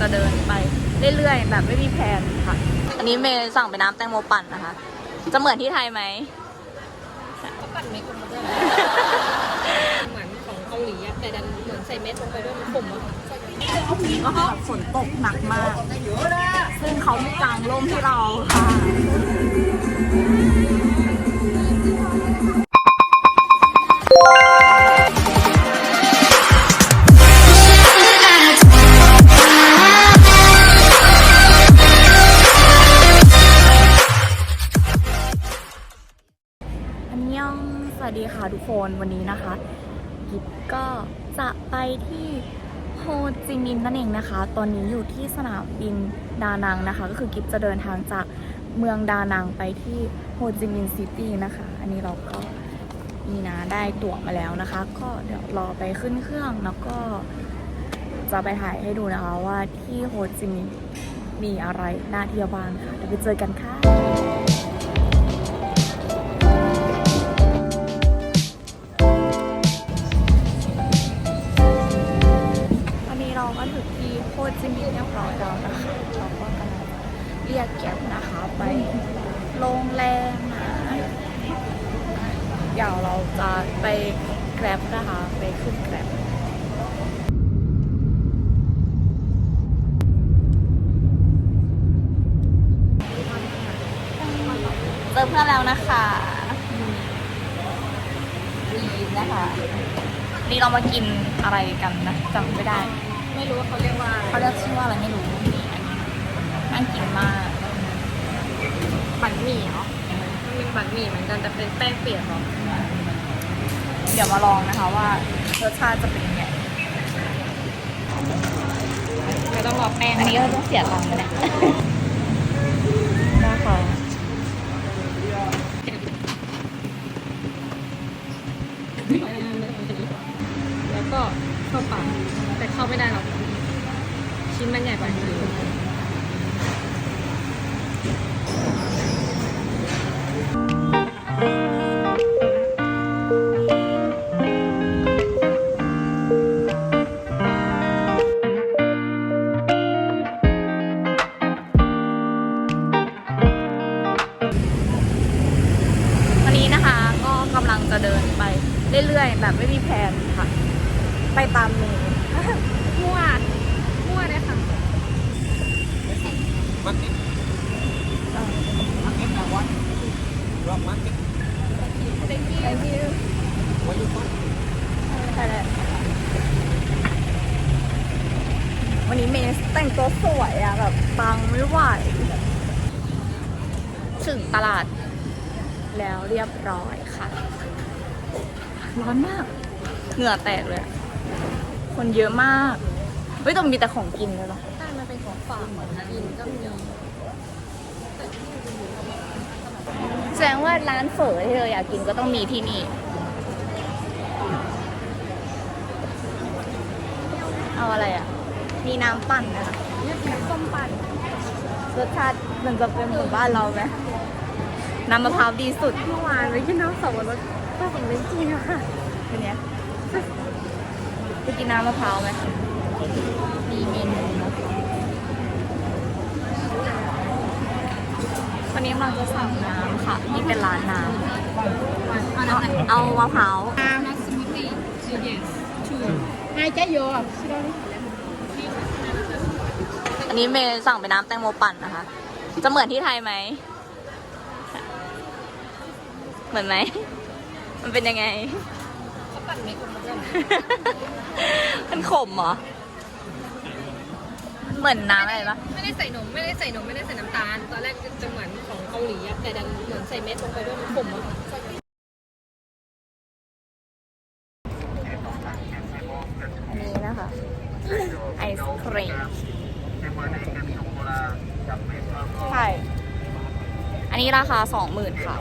จะเดินไปเรื่อยๆ แบบไม่มีแผนค่ะ อันนี้เมย์สั่งเป็นน้ำแตงโมปั่นนะคะ จะเหมือนที่ไทยไหมก็ปั่นเม็ดลงมาด้วยเหมือนของเกาหลีอะแต่ดันเหมือนใส่เม็ดลงไปด้วยมันขมอะก็คือฝนตกหนักมาก ซึ่งเขาไม่กางร่มให้เราค่ะ ค่ะทุกคนวันนี้นะคะกิฟก็จะไปที่โฮจิมินห์นั่นเองนะคะ ตอนนี้อยู่ที่สนามบินดานังนะคะ ก็คือกิฟจะเดินทางจากเมืองดานังไปที่โฮจิมินห์ซิตี้นะคะ อันนี้เราก็มีนะได้ตั๋วมาแล้วนะคะ ก็เดี๋ยวรอไปขึ้นเครื่องแล้วก็จะไปถ่ายให้ดูนะคะว่าที่โฮจิมินห์มีอะไรน่าเที่ยวบ้างค่ะเดี๋ยวไปเจอกันค่ะ ที่โคจิมินห์เรียบร้อยแล้วนะคะเราก็กำลังเรียกแก๊ปนะคะไปโรงแรมนะเดี๋ยวเราจะไปแกร็บนะคะไปขึ้นแกร็บเจอเพื่อนแล้วนะคะวีนนะคะ นี่เรามากินอะไรกันนะจำไม่ได้ รู้ว่าเขาเรียกว่าเขาเรียกชื่อว่าอะไรไม่รู้นี่อันนี้น่ากินมากบันหมี่เหรอมันเป็นบันหมี่เหมือนกันแต่เป็นแป้งเปียกเหรอเดี๋ยวมาลองนะคะว่ารสชาติจะเป็นยังไงไม่ต้องรอแป้งอันนี้ก็ต้องเสียตังค์นะเนี่ยนะคะแล้วก็เข้าปากแต่ เข้าไม่ได้หรอกชิ้นมันใหญ่ไปวันี้แต่งตัวสวยอะแบบปังไม่ไหว ถึงตลาด แล้วเรียบร้อยค่ะ ร้อนมาก เหงื่อแตกเลย คนเยอะมากเฮ้ยต่มันมีแต่ของกินเลยเนาะใช่มันเป็นของฝากกินก็มีแสดงว่าร้านเฝอที่เธออยากกินก็ต้องมีที่นี่ เอาอะไรอะ มีน้ำปั่นนะคะเนี่ยเป็นส้มปั่นรสชาติมันจะเป็นเหมือนบ้านเราไหมน้ำมะพร้าวดีสุดเมื่อวานไปกินน้ำสับปะรดก็ของเล่นจีนอะค่ะเป็นไงไปกินน้ำมะพร้าวไหมมีเมนูนะวันนี้เราจะสั่งน้ำค่ะ นี่เป็นร้านน้ำเอาน้ำไหนเอามะพร้าวน้ำสมูทตี้ yes two hai trái dừa Xin lỗi. อันนี้เมย์สั่งเป็นน้ำแตงโมปั่นนะคะ จะเหมือนที่ไทยไหม เหมือนไหม มันเป็นยังไง เขาปั่นเม็ดลงมาด้วยมันขมเหรอ เหมือนน้ำอะไรปะไม่ได้ใส่นมไม่ได้ใส่นมไม่ได้ใส่น้ำตาล ตอนแรกจะเหมือนของเกาหลีอะแต่ดันเหมือนใส่เม็ดลงไปด้วยมันขมอะ อันนี้นะคะ ไอศครีมใช่ อันนี้ ราคาสองหมื่นค่ะ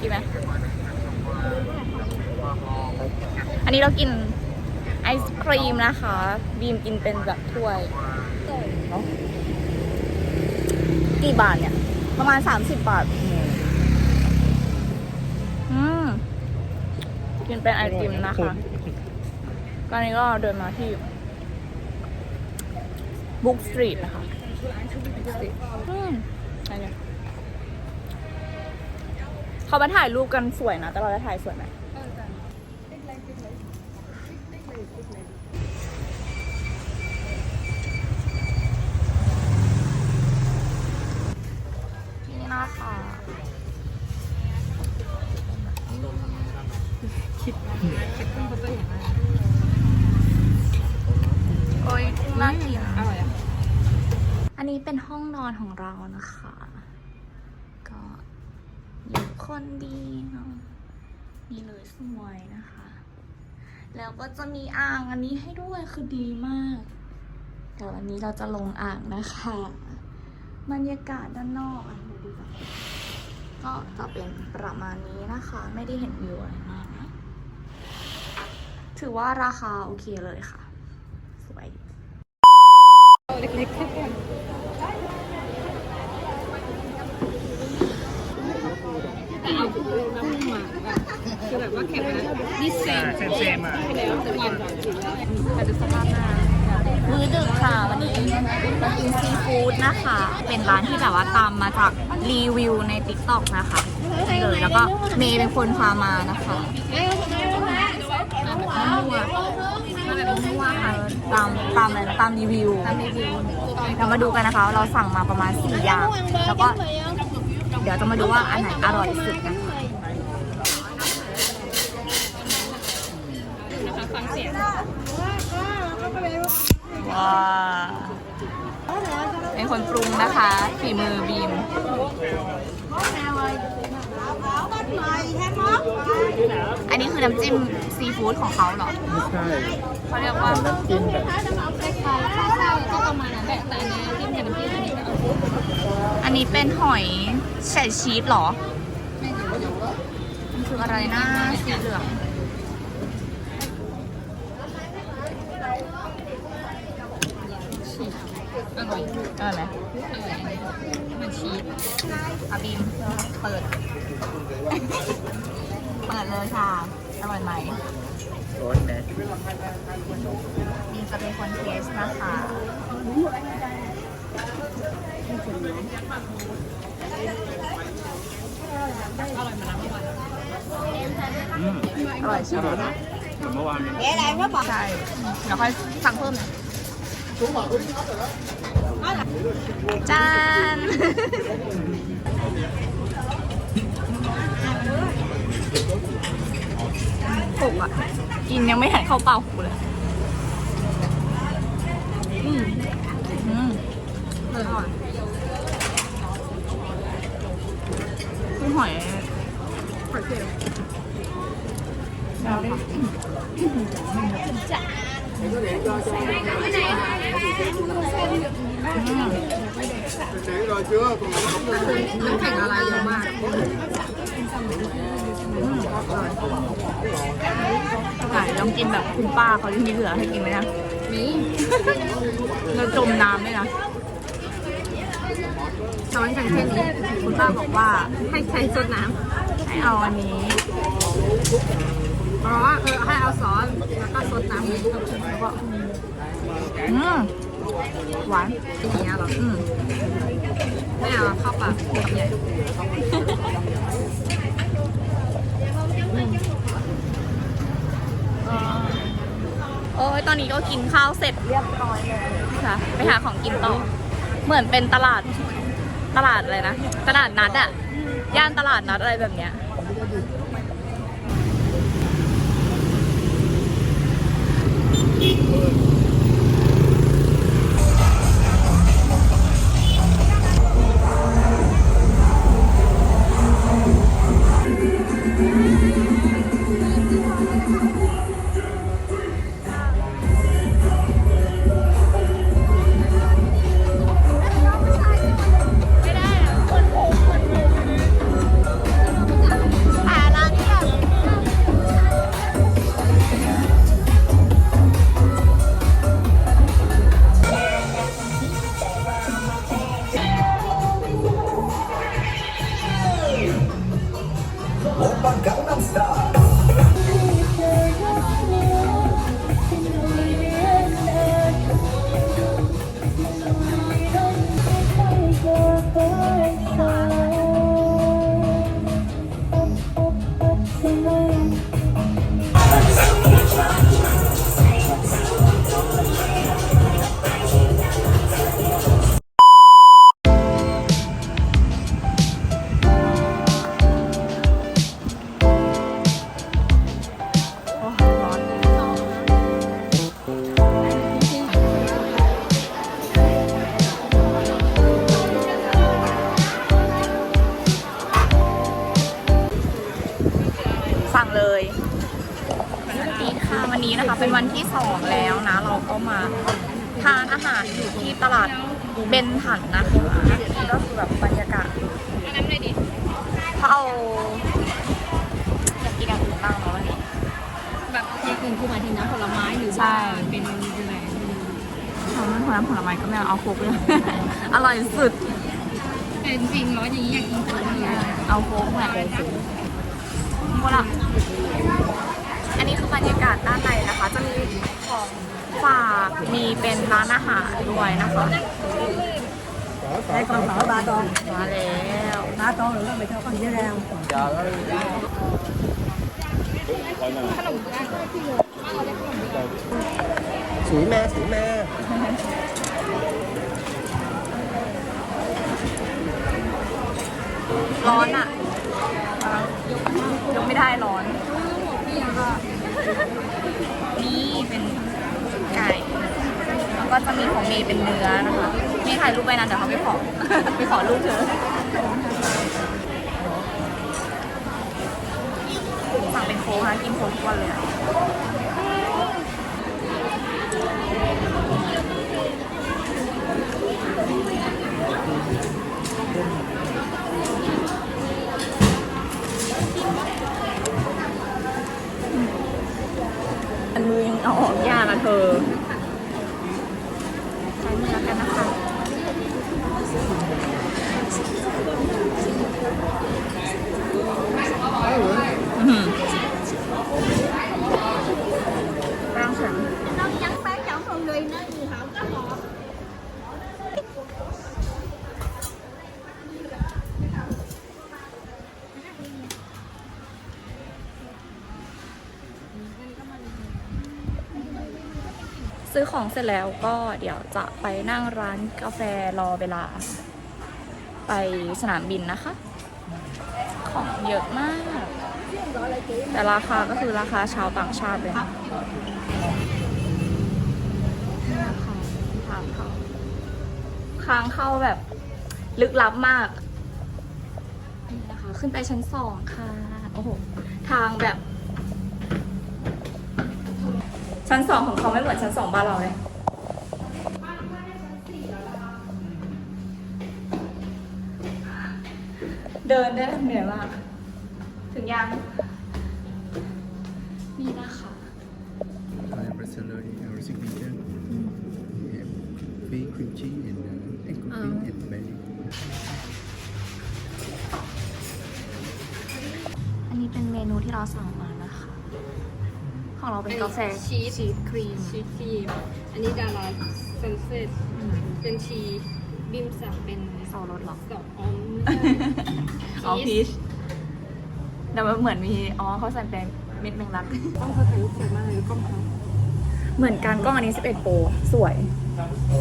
กินไหมอันนี้เรากินไอศครีมนะคะ บีมกินเป็นแบบถ้วยเนอะกี่บาทเนี่ย ประมาณ 30 บาท อืมกินเป็นไอติมนะคะตอนนี้ก็เดินมาที่บุ๊กสตรีทนะคะอืมอะไร เนี่ยเขามาถ่ายรูปกันสวยนะ แต่เราได้ถ่ายสวยไหมนี่นะคะโอ้ยน่ากินอร่อย อันนี้เป็นห้องนอนของเรานะคะ ก็อยู่คนเดียวนี่เลยสวยนะคะ แล้วก็จะมีอ่างอันนี้ให้ด้วยคือดีมากเดี๋ยววันนี้เราจะลงอ่างนะคะบรรยากาศด้านนอกอะดี๋ยวดูก่อนก็จะเป็นประมาณนี้นะคะ ไม่ได้เห็นวิวอะไรมากนะถือว่าราคาโอเคเลยค่ะ สวยเล็กๆแค่แต่เอากุ้งมาแบบคือแบบ ว่าแข็งนะนี่เซนเซนเซมาแล้วจะกินมาดูสภาพหน้ามื้อดึกค่ะวันนี้มากินซีฟู้ดนะคะ เป็นร้านที่แบบว่าตามมาจากรีวิวใน t ิ k t o k นะคะนี่เลยแล้วก็เมย์เป็นคนพามานะคะมั่วมาแบบมั่วค่ะตามตามอะไรนะตามรีวิวตามรีวิวเรามาดูกันนะคะ เราสั่งมาประมาณสี่อย่าง แล้วก็เดี๋ยวจะมาดูว่าอันไหนอร่อยสุดนะคะ ฟังเสียงว้าเป็นคนปรุงนะคะฝีมือบีมอันนี้คือน้ำจิ้มซีฟู้ดของเขาเหรอไม่ใช่เขาเรียกว่าน้ำจิ้มแบบก็ประมาณนั้นแหละแต่อันนี้จิ้มกับน้ำจิ้มอันนี้อันนี้เป็นหอยแฉะชีสเหรอมันคืออะไรนะสีเหลือง อร่อย เออไหมอร่อยมันชีสอาบีมเปิด เปิดเลยค่ะ อร่อยไหมร้อนแม่บีมจะเป็นคนเทสนะคะอืมอร่อยใช่อไหมร่อยนะเหมือนเมื่อวานเลยใช่เดี๋ยวค่อยสั่งเพิ่มนะ จานหกอะ กินยังไม่ทันเข้าเป่าหูเลยอืมอืมอร่อยคือหอยหอยเชลล์อืมน้ำ แข็งละลายเยอะมากไหนลองกินแบบคุณป้าเขาที่มีเหลือให้กินไหมนะมีเราจมน้ำด้วยนะช้อนกันแค่นี้คุณป้าบอกว่าให้ใช้ซดน้ำให้เอาอันนี้เพราะว่าเออให้เอาซอสแล้วก็ซดน้ำนี้แล้วก็อืม หวานอย่างเงี้ยเหรออืมไม่เอาเข้าปากคำใหญ่โอ้ยตอนนี้ก็กินข้าวเสร็จเรียบร้อยเลยค่ะ ไปหาของกินต่อ เหมือนเป็นตลาด ตลาดอะไรนะ ตลาดนัดอะย่านตลาดนัดอะไรแบบเนี้ย เขาเอาอยากกินอย่างอื่นบ้างเนาะวันนี้ แบบอย่างอื่นคือหมายถึงน้ำผลไม้หรือใช่ว่าเป็นยังไงทำน้ำผลผลไม้ก็ไม่เอาเอาโค้กเลย อร่อยสุด แต่จริงๆร้อนอย่างนี้อยากกินของเลยเอาโค้กแหละหมดละอันนี้คือบรรยากาศด้านในนะคะ จะมีของฝากมีเป็นร้านอาหารด้วยนะคะ Đây còn thở ba con มาแล้ว Ba con nữa mày cho con dưa leo สวยแม่สวยแม่ร้อนอะยกไม่ได้ร้อน นี่เป็นไก่ แล้วก็จะมีของเมย์เป็นเนื้อนะคะมีถ่ายรูปไปนะเดี๋ยวเขาไปขอ ไปขอรูปเธอสั่งเป็นโค้กนะกินโค้กทุกวันเลยอะอันมือยังเอาออกยากอะเธอใช้มือแล้วกันนะคะ อื้อหือร่างฉัน Nó trắng bán trong con đi nó gì không có ngọt ซื้อ ของเสร็จแล้วก็เดี๋ยวจะไปนั่งร้านกาแฟรอเวลา ไปสนามบินนะคะ ของเยอะมาก แต่ราคาก็คือราคาชาวต่างชาติเลยนะนี่นะคะทางเข้าทางเข้าแบบลึกลับมากนี่นะคะ ขึ้นไปชั้นสองค่ะ โอ้โห ทางแบบ ชั้นสองของเขาไม่เหมือนชั้นสองบ้านเราเลย เดินได้เหนื่อยมาก ถึงยัง นี่นะคะ Thai bestseller in our signature we have beef cream cheese and uh, egg cooking and berry อันนี้เป็นเมนูที่เราสั่งมา ของเราเป็นกาแฟชีสชีสครีมชีสครีม อันนี้ดาราเซนเซตเป็นชีสบิมสับเป็นเสารสเหรอ สองออมอ๋อพีชแต่ว่าเหมือนมี อ๋อเขาใส่เป็นเม็ดแมงลักต้องเขาถ่ายรูปสวยมากเลยกล้องเขาเหมือนกันกล้องอันนี้ 11 โปรสวยน่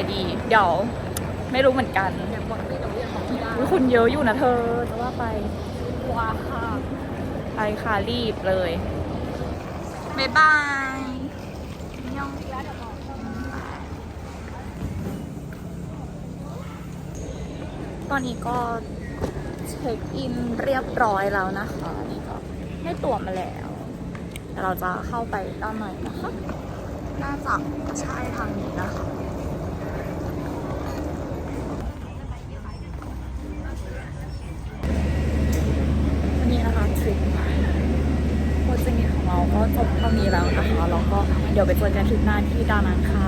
ไปไหนดี เดี๋ยวไม่รู้เหมือนกันอยากบอกไม่รู้อยากบอกไม่ได้อุ๊ยคนเยอะอยู่นะเธอจะว่าไป ว้าค่ะไปค่ะรีบเลยบ๊ายบายยองตอนนี้ก็เช็คอินเรียบร้อยแล้วนะคะนี่ก็ได้ตั๋วมาแล้วแต่เราจะเข้าไปด้านในนะคะ น่าจะใช่ทางนี้นะคะ วันนี้นะคะทริปโคจิมิของเรา ก็จบเท่านี้แล้วนะคะแล้วก็เดี๋ยวไปเจอกันทริปหน้าที่ดานังค่ะ